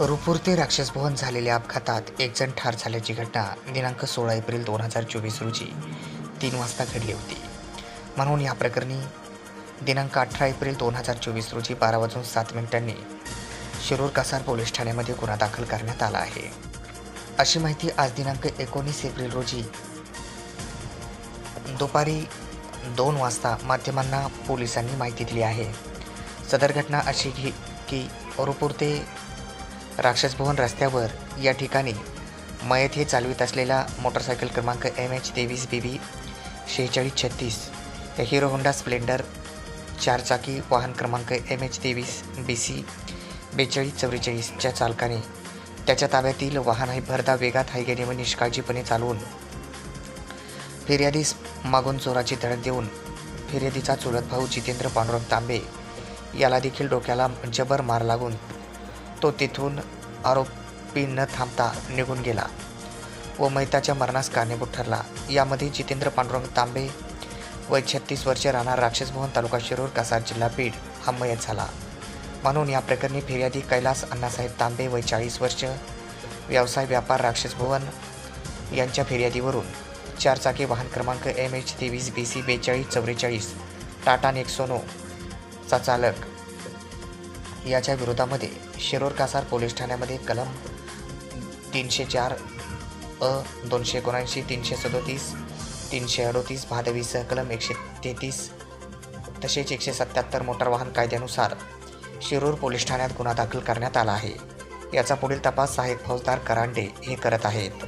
रुपूर ते राक्षस भवन झालेल्या अपघातात एक जण ठार झाल्याची घटना दिनांक सोळा एप्रिल दोन हजार चोवीस रोजी तीन वाजता घडली होती. म्हणून या प्रकरणी दिनांक अठरा एप्रिल दोन हजार चोवीस रोजी बारा वाजून सात मिनिटांनी शिरूर कासार पोलीस ठाण्यामध्ये गुन्हा दाखल करण्यात आला आहे. अशी माहिती आज दिनांक एकोणीस एप्रिल रोजी दुपारी दोन वाजता माध्यमांना पोलिसांनी माहिती दिली आहे. सदर घटना अशी की की रुपूर ते राक्षसभवन रस्त्यावर या ठिकाणी मयत हे चालवित असलेला मोटरसायकल क्रमांक एम एच तेवीस बी बी शेहेचाळीस छत्तीस हिरो होंडा स्प्लेंडर चारचाकी वाहन क्रमांक एम एच तेवीस बी सी बेचाळीस चौवेचाळीसच्या चालकाने त्याच्या ताब्यातील वाहन हे भरदा वेगात हायगेने व निष्काळजीपणे चालवून फिर्यादीस मागून चोराची धडक देऊन फिर्यादीचा चुलत भाऊ जितेंद्र पांडुरंग तांबे याला देखील डोक्याला जबर मार लागून तो तिथून आरोपी न थांबता निघून गेला व मैताच्या मरणास कारणीभूत ठरला. यामध्ये जितेंद्र पांडुरंग तांबे व छत्तीस वर्षे राहणार राक्षसभवन तालुका शिरूर कासार जिल्हा बीड हा मयत झाला. म्हणून या प्रकरणी फिर्यादी कैलास अण्णासाहेब तांबे वय चाळीस वर्ष व्यवसाय व्यापार राक्षसभवन यांच्या फिर्यादीवरून चारचाकी वाहन क्रमांक एम एच तेवीस बी सी बेचाळीस चौवेचाळीस टाटा नेक्सोनो चा चालक याच्या विरोधामध्ये शिरोर कासार पोलीस ठाण्यामध्ये कलम तीनशे चार अ दोनशे एकोणऐंशी तीनशे सदोतीस तीनशे अडोतीस भादवीसह कलम एकशे तेहतीस तसेच एकशे सत्याहत्तर मोटार वाहन कायद्यानुसार शिरूर पोलीस ठाण्यात गुन्हा दाखल करण्यात आला आहे. याचा पुढील तपास सहाय्यक फौजदार करांडे हे करत आहेत.